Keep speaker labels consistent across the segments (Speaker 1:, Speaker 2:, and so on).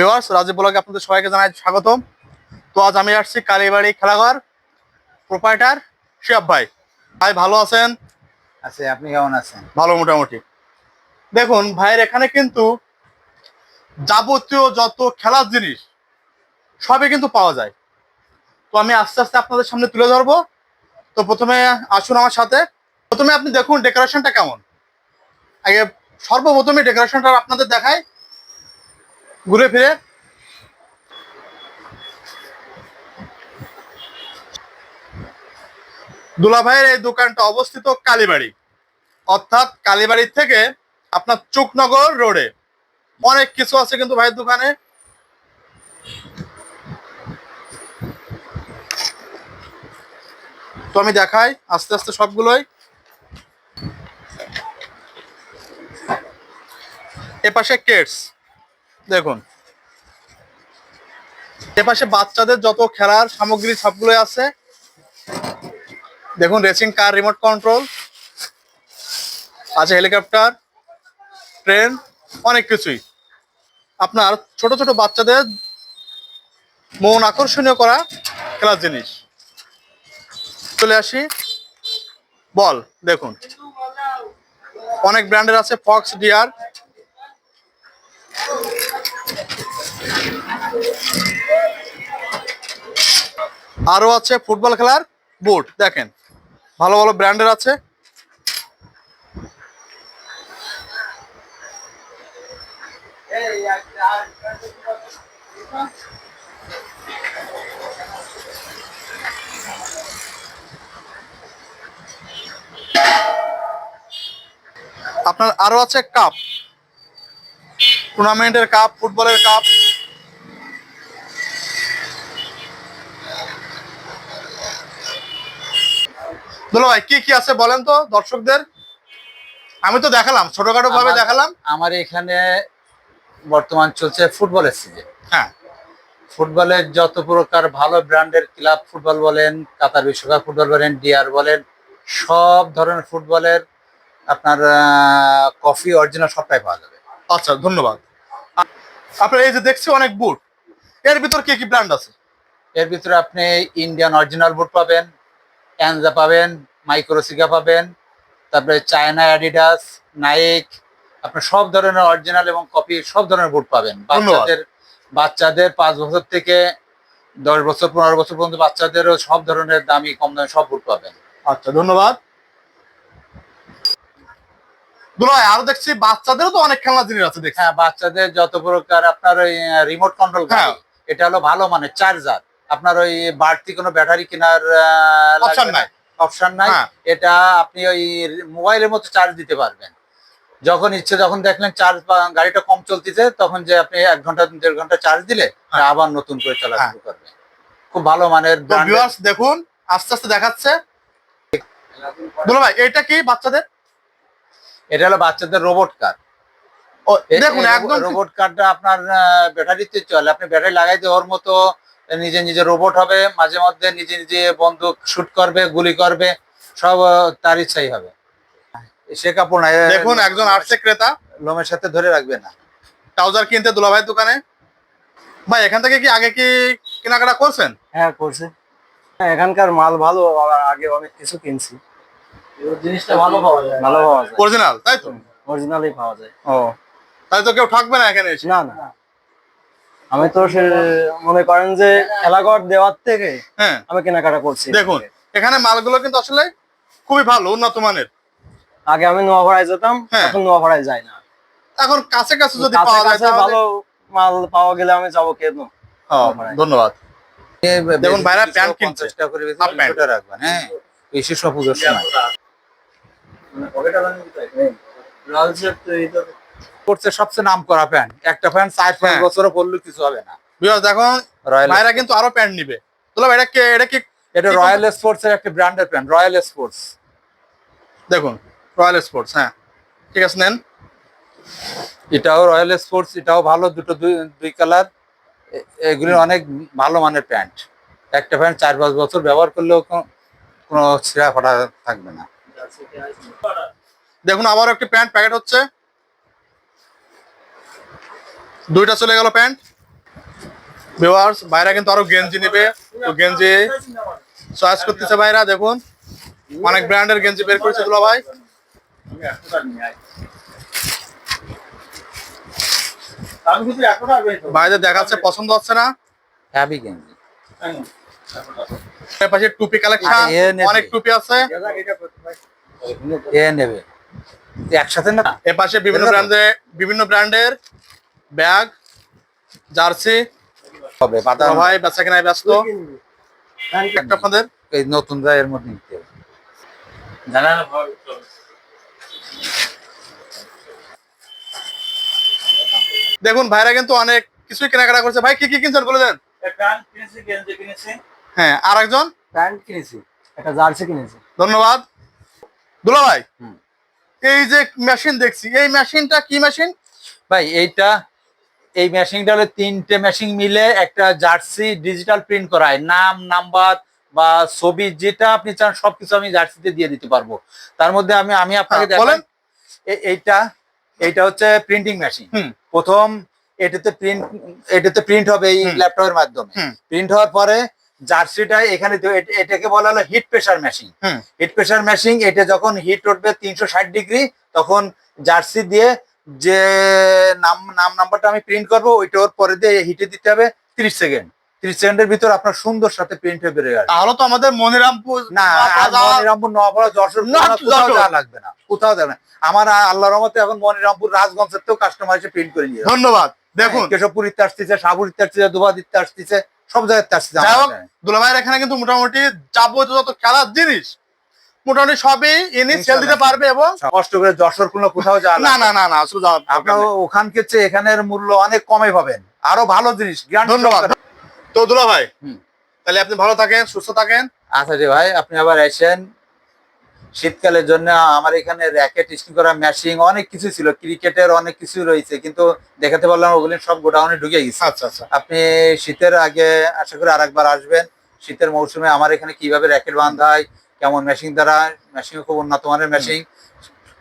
Speaker 1: Viewers Rajib ব্লগে আপনাদের সবাইকে জানাই স্বাগতম। তো আজ আমি আসছি কালীবাড়ি খেলাঘর প্রোপাইটার শিয়াব ভাই। ভাই ভালো আছেন?
Speaker 2: আচ্ছা আপনি কেমন আছেন?
Speaker 1: ভালো মোটামুটি। দেখুন ভাইয়ের এখানে কিন্তু যাবতীয় যত খেলার জিনিস সবই কিন্তু পাওয়া যায়। তো আমি আস্তে আস্তে আপনাদের সামনে তুলে ধরবো। তো প্রথমে আসুন আমার সাথে। প্রথমে আপনি দেখুন ডেকোরেশনটা কেমন। আগে সর্বপ্রথমে ডেকোরেশনটা আপনাদের দেখাই। ঘুরে ফিরে? দুলাভাইয়ের এই দোকানটা অবস্থিত কালীবাড়ি। অর্থাৎ কালীবাড়ি থেকে আপনার চুকনগর রোডে। অনেক কিছু আছে কিন্তু ভাইয়ের দোকানে। তো আমি দেখাই আস্তে আস্তে সবগুলোই। এপাশে কেটস। দেখুন। এপাশে বাচ্চাদের যত খেলার সামগ্রী সবগুলোই আছে। দেখুন রেসিং কার রিমোট কন্ট্রোল আছে হেলিকপ্টার ট্রেন অনেক কিছুই। আপনার ছোট ছোট বাচ্চাদের মন আকর্ষণীয় করা খেলার জিনিস। চলে আসি। বল, দেখুন। অনেক ব্র্যান্ডের আছে ফক্স ডিয়ার আরও আছে ফুটবল খেলার বুট দেখেন। ভালো ভালো ব্র্যান্ডের আছে। আপনার আরও আছে কাপ। টুর্নামেন্টের কাপ ফুটবলের কাপ। দুলো ভাই কি কি আছে বলেন তো দর্শকদের? আমি তো দেখালাম ছোটখাটো ভাবে দেখালাম।
Speaker 2: আমার এখানে বর্তমান চলছে ফুটবলের সিজন
Speaker 1: হ্যাঁ।
Speaker 2: ফুটবলের যত প্রকার ভালো ব্র্যান্ডের ক্লাব ফুটবল বলেন কাতার বিশ্বকাপ ফুটবল বলেন ডিআর বলেন সব ধরনের ফুটবলের আপনার কফি অরিজিনাল সবটাই পাওয়া যাবে।
Speaker 1: আচ্ছা ধন্যবাদ। আপনার এই যে দেখছি অনেক বুট। এর ভিতর কি কি ব্র্যান্ড আছে?
Speaker 2: এর ভিতরে আপনি ইন্ডিয়ান অরিজিনাল বুট পাবেন অ্যানজা পাবেন মাইক্রোসিগা পাবেন তারপরে চায়না অ্যাডিডাস নাইক আপনি সব ধরনের অরিজিনাল এবং কপি সব ধরনের বুট পাবেন। বাচ্চাদের বাচ্চাদের পাঁচ বছর থেকে দশ বছর পনেরো বছর পর্যন্ত বাচ্চাদেরও সব ধরনের দামি কম দামি সব বুট পাবেন।
Speaker 1: আচ্ছা ধন্যবাদ। দুলো আরও দেখছি বাচ্চাদেরও তো অনেক খেলনা জিনিস আছে দেখছি
Speaker 2: হ্যাঁ বাচ্চাদের যত প্রকার আপনার ওই রিমোট কন্ট্রোল
Speaker 1: হ্যাঁ।
Speaker 2: এটা হলো ভালো মানে চার্জার আপনার ওই বাড়তি কোনো ব্যাটারি কেনার
Speaker 1: Option নাই।
Speaker 2: অপশন নাই
Speaker 1: হ্যাঁ।
Speaker 2: এটা আপনি ওই মোবাইলের মতো চার্জ দিতে পারবেন যখন ইচ্ছে যখন দেখলেন চার্জ গাড়িটা কম চলতেছে তখন যে আপনি এক ঘণ্টা দেড় ঘণ্টা চার্জ দিলে
Speaker 1: হ্যাঁ।
Speaker 2: আবার নতুন করে চলা। শুরু করবে খুব ভালো মানের
Speaker 1: দেখুন আস্তে আস্তে দেখাচ্ছে দুলো ভাই এটা কি বাচ্চাদের
Speaker 2: এটা হলো বাচ্চাদের রোবট কার
Speaker 1: ও, দেখুন একদম
Speaker 2: রোবট কারটা আপনার ব্যাটারিতে চলে। আপনি ব্যাটারি লাগাইতে ওর মতো নিজে নিজে রোবট হবে। মাঝে মধ্যে নিজে নিজে বন্দুক শুট করবে গুলি করবে সব তার ইচ্ছাই হবে। সে কাপড় নাই
Speaker 1: দেখুন একজন আসছে ক্রেতা।
Speaker 2: লোমের সাথে ধরে রাখবে না।
Speaker 1: ট্রাউজার কিনতে দুলা ভাইয়ের দোকানে। ভাই এখান থেকে কি আগে কি কেনাকাটা করছেন?
Speaker 3: হ্যাঁ করছে। হ্যাঁ এখানকার মাল ভালো আগে অনেক কিছু কিনছি।
Speaker 2: জিনিসটা ভালো পাওয়া যায়।
Speaker 3: ভালো পাওয়া যায়।
Speaker 1: অরিজিনাল তাই তো?
Speaker 3: অরিজিনালই পাওয়া যায়।
Speaker 1: ও তাই তো কেউ ঠকবে না এখানে এসে।
Speaker 3: না না। আমি তো সে মনে করেন যে খেলাঘর দেওয়ার থেকে
Speaker 1: হ্যাঁ।
Speaker 3: আমি কেনাকাটা করছি
Speaker 1: দেখুন এখানে মালগুলো কিন্তু আসলে খুবই ভালো উন্নত মানের।
Speaker 3: আগে আমি নোয়াপাড়ায় যেতাম
Speaker 1: হ্যাঁ।
Speaker 3: এখন নোয়াপাড়ায় যাই না।
Speaker 1: এখন কাছে কাছে যদি পাওয়া যায়
Speaker 3: ভালো মাল পাওয়া গেলে আমি যাব কেন?
Speaker 1: ধন্যবাদ। দেখুন ভাইরা প্যান্ট কিনছে।
Speaker 2: পঞ্চাশ টাকা করে বেশি
Speaker 1: হাফ প্যান্ট।
Speaker 2: দুশো টাকা রাখবেন হ্যাঁ। বেশি সব পুজোর সময়। করছে সবচেয়ে নাম করা প্যান্ট একটা প্যান্ট চার পাঁচ
Speaker 1: হ্যাঁ।
Speaker 2: বছরও পরলে কিছু হবে না।
Speaker 1: বিকজ
Speaker 2: রয়্যাল
Speaker 1: ভাইরা কিন্তু আরও প্যান্ট নিবে। ভাই এটা কে এটা কি
Speaker 2: এটা রয়্যাল স্পোর্টস এর একটা ব্র্যান্ডের প্যান্ট রয়্যাল স্পোর্টস
Speaker 1: দেখুন রয়্যাল স্পোর্টস হ্যাঁ। ঠিক আছে নেন।
Speaker 2: এটাও রয়্যাল স্পোর্টস এটাও ভালো দুটো দুই দুই কালার এগুলি অনেক ভালো মানের প্যান্ট একটা প্যান্ট চার পাঁচ বছর ব্যবহার করলেও কোনো ছিঁড়া ফাটা থাকবে না।
Speaker 1: দেখুন আবারও একটি প্যান্ট প্যাকেট হচ্ছে। দুইটা চলে গেল প্যান্ট। ভিউয়ার্স ভাইরা কিন্তু আরও গেঞ্জি নেবে। তো গেঞ্জি চয়েস করতেছে ভাইরা দেখুন। অনেক ব্র্যান্ডের গেঞ্জি বের করেছে দুলা ভাই। ভাইদের দেখাচ্ছে পছন্দ হচ্ছে না।
Speaker 2: হ্যাভি গেঞ্জি।
Speaker 1: পাশে টুপি কালেকশন
Speaker 2: নেবে।
Speaker 1: অনেক টুপি আছে।
Speaker 2: এ নেবে। একসাথে না?
Speaker 1: এর পাশে বিভিন্ন বিভিন্ন ব্র্যান্ডের ব্যাগ জার্সি
Speaker 2: হবে পাতা
Speaker 1: ভাই বেচা কেনায় ব্যস্ত। আপনাদের?
Speaker 2: এই নতুন এর মধ্যে নিতে হবে। জানা
Speaker 1: দেখুন ভাইরা কিন্তু অনেক কিছুই কেনাকাটা করছে। ভাই কি কি কিনছেন বলে দেন? হ্যাঁ আর একজন
Speaker 3: প্যান্ট কিনেছি একটা জার্সি কিনেছি।
Speaker 1: ধন্যবাদ। দুলা ভাই। এই যে মেশিন দেখছি এই মেশিনটা কি মেশিন
Speaker 2: ভাই এইটা এই মেশিনটা হলো তিনটে মেশিন মিলে একটা জার্সি ডিজিটাল প্রিন্ট করা হয় নাম নাম্বার বা ছবি যেটা আপনি চান সবকিছু আমি জার্সিতে দিয়ে দিতে পারব। তার মধ্যে আমি আমি আপনাকে
Speaker 1: হ্যাঁ, বলেন।
Speaker 2: এ- এইটা এইটা হচ্ছে প্রিন্টিং মেশিন প্রথম এটাতে প্রিন্ট এটাতে প্রিন্ট হবে এই ল্যাপটপের মাধ্যমে। প্রিন্ট হওয়ার পরে জার্সিটা এখানে এটাকে বলা হলো heat pressure machine heat pressure machine এটা যখন হিট উঠবে তিনশো ষাট ডিগ্রি তখন জার্সি দিয়ে যে নাম নাম নাম্বারটা আমি প্রিন্ট করব ওইটা ওর পরে দিয়ে হিটে দিতে হবে তিরিশ সেকেন্ড। তিরিশ সেকেন্ডের ভিতর আপনার সুন্দর সাথে প্রিন্ট হয়ে বেরোয়।
Speaker 1: তাহলে তো আমাদের মনিরামপুর
Speaker 2: না মনিরামপুর নোয়াপাড়া যশোর কোথাও- লাগবে না। কোথাও যাবে না। আমার আ- আল্লাহর রহমতে এখন মনিরামপুর রাজগঞ্জের থেকেও কাস্টমার এসে প্রিন্ট করে নিয়ে
Speaker 1: ধন্যবাদ। দেখুন।
Speaker 2: কেশবপুর ইত্যা আসতেছে সাবুর ইত্যা আসতেছে দুবাদ ইত্যা আসতেছে। সব জায়গায় আসতেছে
Speaker 1: যাই হোক দুলাভাইয়ের এখানে কিন্তু মোটামুটি যাবতীয় যত খেলার জিনিস মোটামুটি সবই সেল দিতে পারবে এবং
Speaker 2: কষ্ট করে যশোর কোনো কোথাও যাওয়া
Speaker 1: না না না। না
Speaker 2: আপনার ওখানকে চেয়ে এখানের মূল্য অনেক কমে পাবেন। আরও ভালো জিনিস
Speaker 1: ধন্যবাদ। তো দুলা ভাই
Speaker 2: হুম।
Speaker 1: তাহলে আপনি ভালো থাকেন সুস্থ থাকেন।
Speaker 2: আচ্ছা রে ভাই আপনি আবার আসেন। শীতকালের জন্য আমার এখানে র্যাকেট স্টিং করা ম্যাশিং অনেক কিছু ছিল। ক্রিকেটের অনেক কিছু রয়েছে কিন্তু দেখাতে পারলাম ওগুলি সব গোডাউনে ঢুকে গেছে।
Speaker 1: আচ্ছা আচ্ছা।
Speaker 2: আপনি শীতের আগে আশা করি আরেকবার আসবেন। শীতের মৌসুমে আমার এখানে কীভাবে র্যাকেট বাঁধা হয় কেমন মেশিন দ্বারা মেশিন খুব উন্নত মানের মেশিন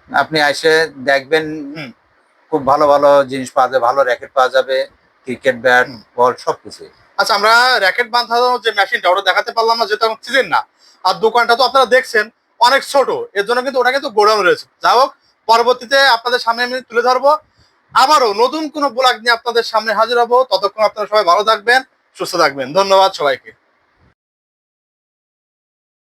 Speaker 2: আপনি এসে দেখবেন খুব ভালো ভালো জিনিস পাওয়া যাবে ভালো র্যাকেট পাওয়া যাবে ক্রিকেট ব্যাট। বল সবকিছু।
Speaker 1: আচ্ছা আমরা র্যাকেট বাঁধানো যে মেশিনটা ওটা দেখাতে পারলাম না যেটা সিজন না। আর দোকানটা তো আপনারা দেখছেন অনেক ছোট। এর জন্য কিন্তু ওটা কিন্তু গোডাউন রয়েছে। যা হোক, পরবর্তীতে আপনাদের সামনে আমি তুলে ধরবো। আবারও নতুন কোনো ব্লগ নিয়ে আপনাদের সামনে হাজির হব। ততক্ষণ আপনারা সবাই ভালো থাকবেন, সুস্থ থাকবেন। ধন্যবাদ সবাইকে।